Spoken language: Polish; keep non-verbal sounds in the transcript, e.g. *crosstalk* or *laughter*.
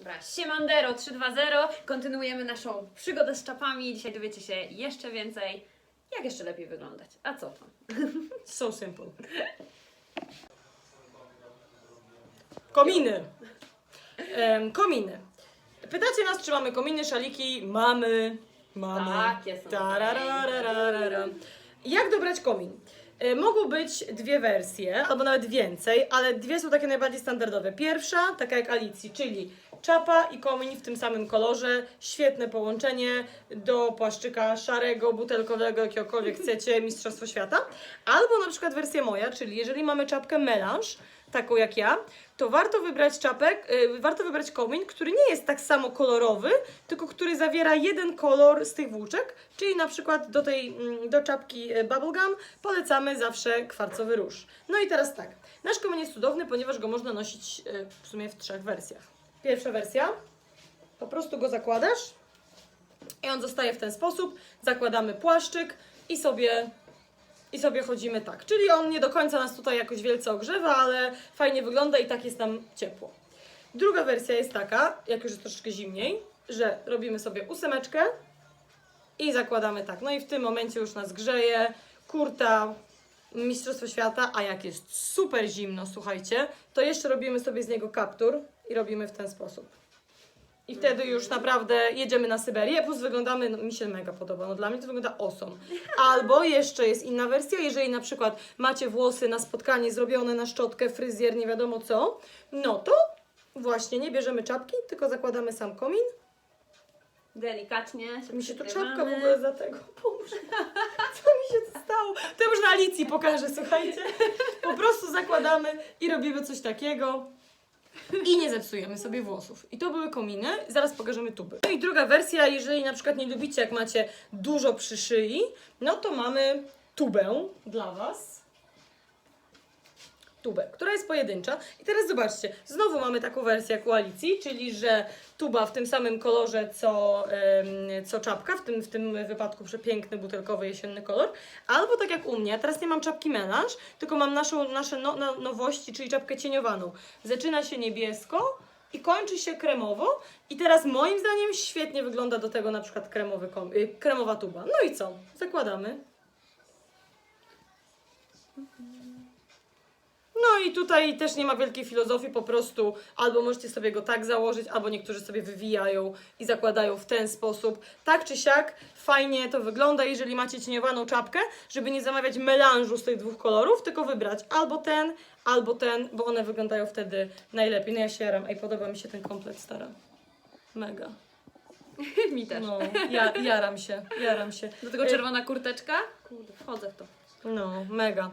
Dobra, Siemandero 320. Kontynuujemy naszą przygodę z czapami. Dzisiaj dowiecie się jeszcze więcej, jak jeszcze lepiej wyglądać. A co to? *laughs* So simple. Kominy. Em, kominy. Pytacie nas, czy mamy kominy, szaliki? Mamy. Mamy. Takie są. Tararararara. Jak dobrać komin? E, Mogą być dwie wersje, albo nawet więcej, ale dwie są takie najbardziej standardowe. Pierwsza, taka jak Alicji, czyli czapa i komin w tym samym kolorze. Świetne połączenie do płaszczyka szarego, butelkowego, jakiegokolwiek *laughs* chcecie, Mistrzostwo Świata. Albo na przykład wersja moja, czyli jeżeli mamy czapkę melange, taką jak ja, to warto wybrać czapek, y, warto wybrać komin, który nie jest tak samo kolorowy, tylko który zawiera jeden kolor z tych włóczek, czyli na przykład do tej, mm, do czapki y, bubblegum polecamy zawsze kwarcowy róż. No i teraz tak, nasz komin jest cudowny, ponieważ go można nosić y, w sumie w trzech wersjach. Pierwsza wersja, po prostu go zakładasz i on zostaje w ten sposób, zakładamy płaszczyk i sobie i sobie chodzimy tak. Czyli on nie do końca nas tutaj jakoś wielce ogrzewa, ale fajnie wygląda i tak jest nam ciepło. Druga wersja jest taka, jak już jest troszeczkę zimniej, że robimy sobie ósemeczkę i zakładamy tak. No i w tym momencie już nas grzeje, kurta, Mistrzostwo Świata, a jak jest super zimno, słuchajcie, to jeszcze robimy sobie z niego kaptur i robimy w ten sposób. I wtedy już naprawdę jedziemy na Syberię, plus wyglądamy, no, mi się mega podoba, no dla mnie to wygląda awesome. Albo jeszcze jest inna wersja, jeżeli na przykład macie włosy na spotkanie zrobione na szczotkę, fryzjer, nie wiadomo co, no to właśnie nie bierzemy czapki, tylko zakładamy sam komin. Delikatnie. Mi się tu przykrywamy. czapka w ogóle za tego, Boże, *laughs* co mi się stało? To już na Alicji pokażę, słuchajcie. Po prostu zakładamy i robimy coś takiego. I nie zepsujemy sobie włosów. I to były kominy. Zaraz pokażemy tuby. No i druga wersja, jeżeli na przykład nie lubicie, jak macie dużo przy szyi, no to mamy tubę dla Was. Tubę, która jest pojedyncza. I teraz zobaczcie, znowu mamy taką wersję jak u Alicji, czyli że tuba w tym samym kolorze co, co czapka, w tym, w tym wypadku przepiękny butelkowy jesienny kolor. Albo tak jak u mnie, teraz nie mam czapki melange, tylko mam naszą, nasze no, no, nowości, czyli czapkę cieniowaną. Zaczyna się niebiesko i kończy się kremowo. I teraz moim zdaniem świetnie wygląda do tego na przykład kremowy y, kremowa tuba. No i co? Zakładamy. I tutaj też nie ma wielkiej filozofii, po prostu albo możecie sobie go tak założyć, albo niektórzy sobie wywijają i zakładają w ten sposób. Tak czy siak, fajnie to wygląda, jeżeli macie cieniowaną czapkę, żeby nie zamawiać melanżu z tych dwóch kolorów, tylko wybrać albo ten, albo ten, bo one wyglądają wtedy najlepiej. No ja się jaram, ej, podoba mi się ten komplet stara. Mega. *laughs* Mi też. No, ja, jaram się, jaram się. Do tego czerwona kurteczka? Kurde, wchodzę w to. No, mega.